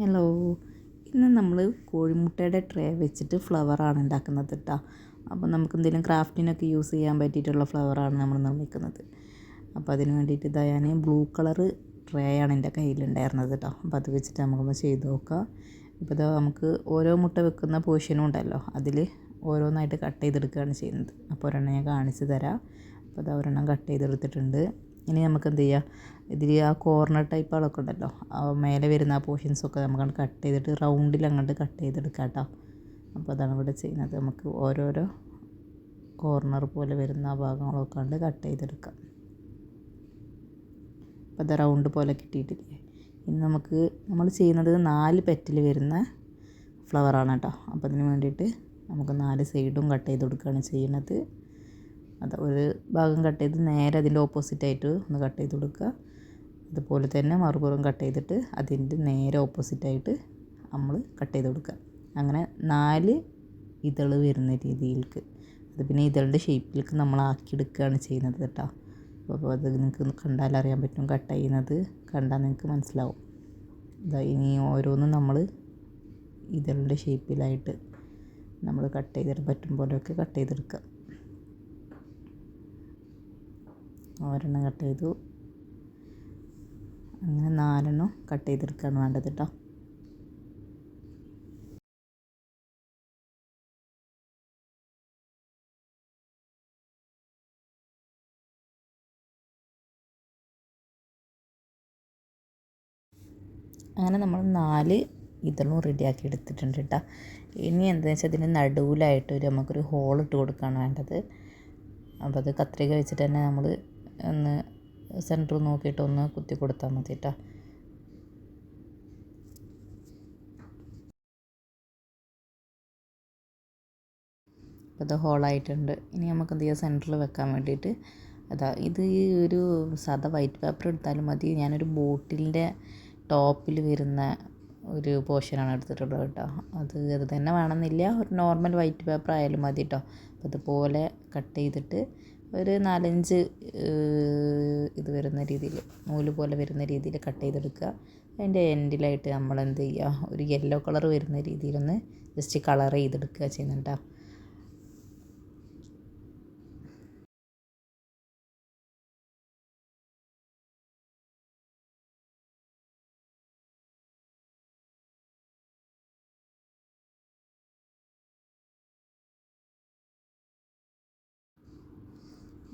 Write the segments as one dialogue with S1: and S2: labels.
S1: Hello. ഇന്ന് നമ്മൾ കോഴിമുട്ടയുടെ tray വെച്ചിട്ട് ഫ്ലവറാണ് ഉണ്ടാക്കുന്നത് കേട്ടോ അപ്പോൾ നമുക്ക് എന്തെങ്കിലും ക്രാഫ്റ്റിനൊക്കെ യൂസ് ചെയ്യാൻ പറ്റിയിട്ടുള്ള ഫ്ലവറാണ് നമ്മൾ നിർമ്മിക്കുന്നത്. അപ്പോൾ അതിന് വേണ്ടിയിട്ട് ഇതാ ഞാൻ ബ്ലൂ കളറ് ട്രേ ആണ് എന്റെ കയ്യിലുണ്ടായിരുന്നത് കേട്ടോ അപ്പോൾ അത് വെച്ചിട്ട് നമുക്കൊന്ന് ചെയ്ത് നോക്കാം. ഇപ്പോൾ ഇതാ നമുക്ക് ഓരോ മുട്ട വെക്കുന്ന പോർഷനും ഉണ്ടല്ലോ അതിൽ ഓരോന്നായിട്ട് കട്ട് ചെയ്തെടുക്കുകയാണ് ചെയ്യുന്നത്. അപ്പോൾ ഒരെണ്ണം ഞാൻ കാണിച്ചു തരാം. അപ്പോൾ അത് ഒരെണ്ണം കട്ട് ചെയ്തെടുത്തിട്ടുണ്ട്. ഇനി നമുക്ക് എന്ത് ചെയ്യാം ഇതിൽ ആ കോർണർ ടൈപ്പുകളൊക്കെ ഉണ്ടല്ലോ. ആ മേലെ വരുന്ന ആ പോർഷൻസൊക്കെ നമുക്ക് കട്ട് ചെയ്തിട്ട് റൗണ്ടിൽ അങ്ങോട്ട് കട്ട് ചെയ്തെടുക്കാം കേട്ടോ അപ്പോൾ അതാണ് ഇവിടെ ചെയ്യുന്നത്. നമുക്ക് ഓരോരോ കോർണർ പോലെ വരുന്ന ആ ഭാഗങ്ങളൊക്കെ കണ്ട് കട്ട് ചെയ്തെടുക്കാം. അപ്പോൾ അത് റൗണ്ട് പോലെ കിട്ടിയിട്ടില്ലേ? ഇനി നമുക്ക് നമ്മൾ ചെയ്യുന്നത് നാല് പെറ്റിൽ വരുന്ന ഫ്ലവറാണ് കേട്ടോ അപ്പോൾ അതിന് വേണ്ടിയിട്ട് നമുക്ക് നാല് സൈഡും കട്ട് ചെയ്ത് കൊടുക്കുകയാണ് ചെയ്യുന്നത്. അത് ഒരു ഭാഗം കട്ട് ചെയ്ത് നേരെ അതിന്റെ ഓപ്പോസിറ്റായിട്ട് ഒന്ന് കട്ട് ചെയ്ത് കൊടുക്കുക. അതുപോലെ തന്നെ മറുപുറം കട്ട് ചെയ്തിട്ട് അതിന്റെ നേരെ ഓപ്പോസിറ്റായിട്ട് നമ്മൾ കട്ട് ചെയ്ത് കൊടുക്കുക. അങ്ങനെ നാല് ഇതൾ വരുന്ന രീതിയിലേക്ക് അത് പിന്നെ ഇതളുടെ ഷേപ്പിലേക്ക് നമ്മൾ ആക്കിയെടുക്കുകയാണ് ചെയ്യുന്നത് കേട്ടോ. അപ്പോൾ അത് നിങ്ങൾക്ക് കണ്ടാൽ അറിയാൻ പറ്റും കട്ട് ചെയ്യുന്നത്. കണ്ടാൽ നിങ്ങൾക്ക് മനസ്സിലാവും. ഇതാ ഇനി ഓരോന്നും നമ്മൾ ഇതളുടെ ഷേപ്പിലായിട്ട് നമ്മൾ കട്ട് ചെയ്തിട്ട് പറ്റും പോലെയൊക്കെ കട്ട് ചെയ്തെടുക്കുക. ഒരെണ്ണം കട്ട് ചെയ്തു. അങ്ങനെ നാലെണ്ണം കട്ട് ചെയ്തെടുക്കുകയാണ് വേണ്ടത് കേട്ടോ അങ്ങനെ നമ്മൾ നാല് ഇതളും റെഡിയാക്കി എടുത്തിട്ടുണ്ട് കേട്ടോ ഇനി എന്താണെന്ന് വെച്ചാൽ ഇതിന് നടുവിലായിട്ട് ഒരു നമുക്കൊരു ഹോൾ ഇട്ട് കൊടുക്കുകയാണ് വേണ്ടത്. അപ്പോൾ അത് കത്രിക വെച്ചിട്ട് തന്നെ നമ്മൾ ഒന്ന് സെന്റർ നോക്കിയിട്ട് ഒന്ന് കുത്തി കൊടുത്താൽ മതി കേട്ടോ അപ്പോൾ ഇത് ഹോളായിട്ടുണ്ട്. ഇനി നമുക്ക് എന്ത് ചെയ്യാം സെന്ററിൽ വെക്കാൻ വേണ്ടിയിട്ട് അതാ ഇത് ഈ ഒരു സാധാ വൈറ്റ് പേപ്പർ എടുത്താലും മതി. ഞാനൊരു ബോട്ടിലിന്റെ ടോപ്പിൽ വരുന്ന ഒരു പോർഷനാണ് എടുത്തിട്ടുള്ളത് കേട്ടോ. അത് അത് തന്നെ വേണമെന്നില്ല. ഒരു നോർമൽ വൈറ്റ് പേപ്പർ ആയാലും മതി കേട്ടോ. അപ്പോൾ അതുപോലെ കട്ട് ചെയ്തിട്ട് ഒരു നാലഞ്ച് ഇത് വരുന്ന രീതിയിൽ നൂൽ പോലെ വരുന്ന രീതിയിൽ കട്ട് ചെയ്തെടുക്കുക. അതിന്റെ എൻഡിലായിട്ട് നമ്മൾ എന്ത് ചെയ്യുക ഒരു യെല്ലോ കളർ വരുന്ന രീതിയിലൊന്ന് ജസ്റ്റ് കളർ ചെയ്തെടുക്കുക ചെയ്യുന്നുണ്ടോ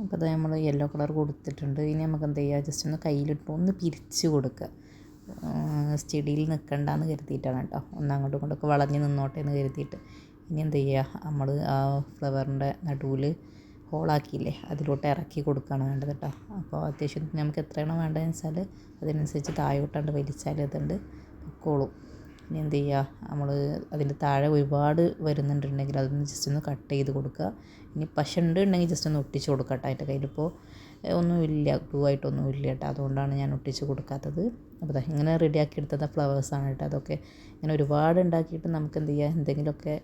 S1: അപ്പോൾ അത് നമ്മൾ യെല്ലോ കളർ കൊടുത്തിട്ടുണ്ട്. ഇനി നമുക്ക് എന്ത് ചെയ്യുക ജസ്റ്റ് ഒന്ന് കയ്യിലിട്ട് ഒന്ന് പിരിച്ച് കൊടുക്കുക. സ്റ്റഡിയിൽ നിൽക്കണ്ടെന്ന് കരുതിയിട്ടാണ് കേട്ടോ. ഒന്ന് അങ്ങോട്ടും ഇങ്ങോട്ടൊക്കെ വളഞ്ഞ് നിന്നോട്ടെ എന്ന് കരുതിയിട്ട്. ഇനി എന്ത് ചെയ്യുക നമ്മൾ ആ ഫ്ലവറിന്റെ നടുവിൽ ഹോളാക്കിയില്ലേ അതിലോട്ട് ഇറക്കി കൊടുക്കുകയാണ് വേണ്ടത് കേട്ടോ. അപ്പോൾ അത്യാവശ്യം നമുക്ക് എത്രയാണോ വേണ്ടതെന്ന് വെച്ചാൽ അതിനനുസരിച്ച് താഴോട്ടാണ്ട് വലിച്ചാൽ അതുണ്ട് പൊക്കോളും. ഇനി എന്ത് ചെയ്യുക നമ്മൾ അതിന്റെ താഴെ ഒരുപാട് വരുന്നുണ്ടെങ്കിൽ അതൊന്ന് ജസ്റ്റ് ഒന്ന് കട്ട് ചെയ്ത് കൊടുക്കുക. ഇനി പശ ഉണ്ടെങ്കിൽ ജസ്റ്റ് ഒന്ന് ഒട്ടിച്ച് കൊടുക്കുക കേട്ടോ അതിന്റെ കയ്യിലിപ്പോൾ ഒന്നുമില്ല ഗ്ലൂ ആയിട്ടൊന്നും ഇല്ല കേട്ടോ. അതുകൊണ്ടാണ് ഞാൻ ഒട്ടിച്ച് കൊടുക്കാത്തത്. അപ്പോൾ ഇങ്ങനെ റെഡിയാക്കി എടുത്തത് ഫ്ലവേഴ്സാണ് കേട്ടോ അതൊക്കെ. ഇങ്ങനെ ഒരുപാട് ഉണ്ടാക്കിയിട്ട് നമുക്ക് എന്ത് ചെയ്യാം? എന്തെങ്കിലുമൊക്കെ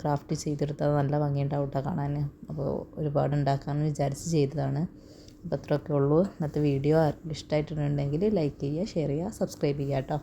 S1: ക്രാഫ്റ്റ് ചെയ്തെടുത്താൽ നല്ല ഭംഗിയുണ്ടാവും കേട്ടോ കാണാൻ അപ്പോൾ ഒരുപാട് ഉണ്ടാക്കാമെന്ന് വിചാരിച്ച് ചെയ്തതാണ്. അപ്പോൾ അത്രയൊക്കെ ഉള്ളൂ. ഇന്നത്തെ വീഡിയോ ആർക്കും ഇഷ്ടമായിട്ടുണ്ടെങ്കിൽ ലൈക്ക് ചെയ്യുക ഷെയർ ചെയ്യുക സബ്സ്ക്രൈബ് ചെയ്യുക കേട്ടോ.